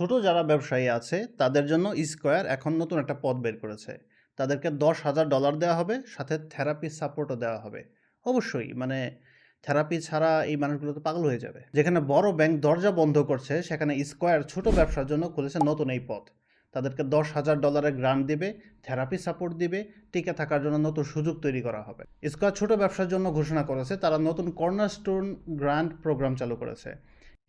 ছোট যারা ব্যবসায়ী আছে, তাদের জন্য স্কোয়ার এখন নতুন একটা পদ বের করেছে। তাদেরকে দশ হাজার ডলার দেওয়া হবে, সাথে থেরাপি সাপোর্টও দেওয়া হবে। অবশ্যই মানে থেরাপি ছাড়া এই মানুষগুলো তো পাগল হয়ে যাবে। যেখানে বড় ব্যাংক দরজা বন্ধ করছে, সেখানে স্কোয়ার ছোট ব্যবসার জন্য খুলেছে নতুন এই পথ। তাদেরকে দশ হাজার ডলারের গ্রান্ট দিবে থেরাপি সাপোর্ট দিবে, টিকে থাকার জন্য নতুন সুযোগ তৈরি করা হবে। স্কোয়ার ছোট ব্যবসার জন্য ঘোষণা করেছে, তারা নতুন কর্নারস্টোন গ্রান্ট প্রোগ্রাম চালু করেছে।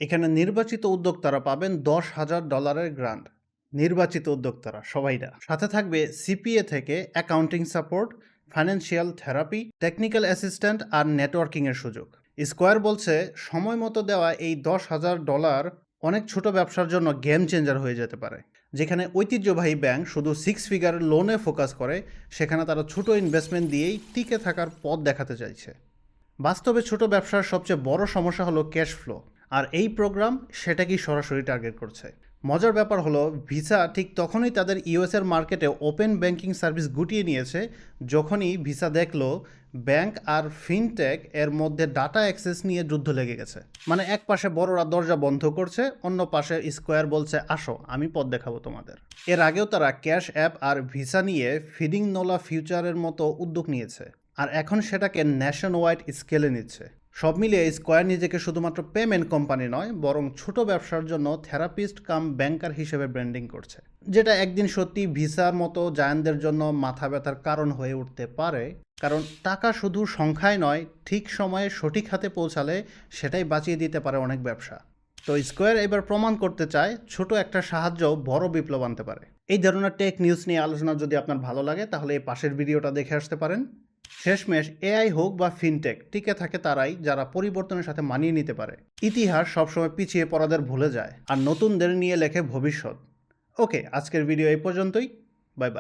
এখানে নির্বাচিত উদ্যোক্তারা পাবেন দশ হাজার ডলারের গ্রান্ট নির্বাচিত উদ্যোক্তারা সবাই না সাথে থাকবে সিপিএ থেকে accounting support financial therapy technical assistant আর নেটওয়ার্কিংয়ের সুযোগ। স্কোয়ার বলছে, সময় মতো দেওয়া এই দশ হাজার ডলার অনেক ছোট ব্যবসার জন্য গেম চেঞ্জার হয়ে যেতে পারে। যেখানে ঐতিহ্যবাহী ব্যাংক শুধু সিক্স ফিগার লোনে ফোকাস করে, সেখানে তারা ছোট ইনভেস্টমেন্ট দিয়েই টিকে থাকার পথ দেখাতে চাইছে। বাস্তবে ছোট ব্যবসার সবচেয়ে বড় সমস্যা হলো ক্যাশ ফ্লো আর এই প্রোগ্রাম সেটাকেই সরাসরি টার্গেট করছে। মজার ব্যাপার হলো, ভিসা ঠিক তখনই তাদের ইউএসের মার্কেটে ওপেন ব্যাংকিং সার্ভিস গুটিয়ে নিয়েছে, যখনই ভিসা দেখল ব্যাংক আর ফিনটেক এর মধ্যে ডাটা অ্যাক্সেস নিয়ে যুদ্ধ লেগে গেছে। মানে এক পাশে বড়রা দরজা বন্ধ করছে, অন্য পাশে স্কোয়ার বলছে, আসো, আমি পথ দেখাবো তোমাদের। এর আগেও তারা ক্যাশ অ্যাপ আর ভিসা নিয়ে ফিডিং নোলা ফিউচারের মতো উদ্যোগ নিয়েছে, আর এখন সেটাকে ন্যাশন ওয়াইড স্কেলে নিচ্ছে। সব মিলিয়ে স্কোয়ার নিজেকে শুধুমাত্র পেমেন্ট কোম্পানি নয়, বরং ছোট ব্যবসার জন্য থেরাপিস্ট কাম ব্যাংকার হিসেবে ব্র্যান্ডিং করছে। যেটা একদিন সত্যি ভিসার মতো জায়ানদের জন্য মাথা ব্যথার কারণ হয়ে উঠতে পারে, কারণ টাকা শুধু সংখ্যায় নয়, ঠিক সময়ে সঠিক হাতে পৌঁছালে সেটাই বাঁচিয়ে দিতে পারে অনেক ব্যবসা। তো স্কোয়ার এবার প্রমাণ করতে চায়, ছোট একটা সাহায্য বড় বিপ্লব আনতে পারে। এই ধরনের টেক নিউজ নিয়ে আলোচনা যদি আপনার ভালো লাগে, তাহলে এই পাশের ভিডিওটা দেখে আসতে পারেন। শেষমেশ এআই হোক বা ফিনটেক, টিকে থাকে তারাই যারা পরিবর্তনের সাথে মানিয়ে নিতে পারে। ইতিহাস সবসময় পিছিয়ে পড়াদের ভুলে যায়, আর নতুনদের নিয়ে লেখে ভবিষ্যৎ। ওকে, আজকের ভিডিও এই পর্যন্তই। Bye bye.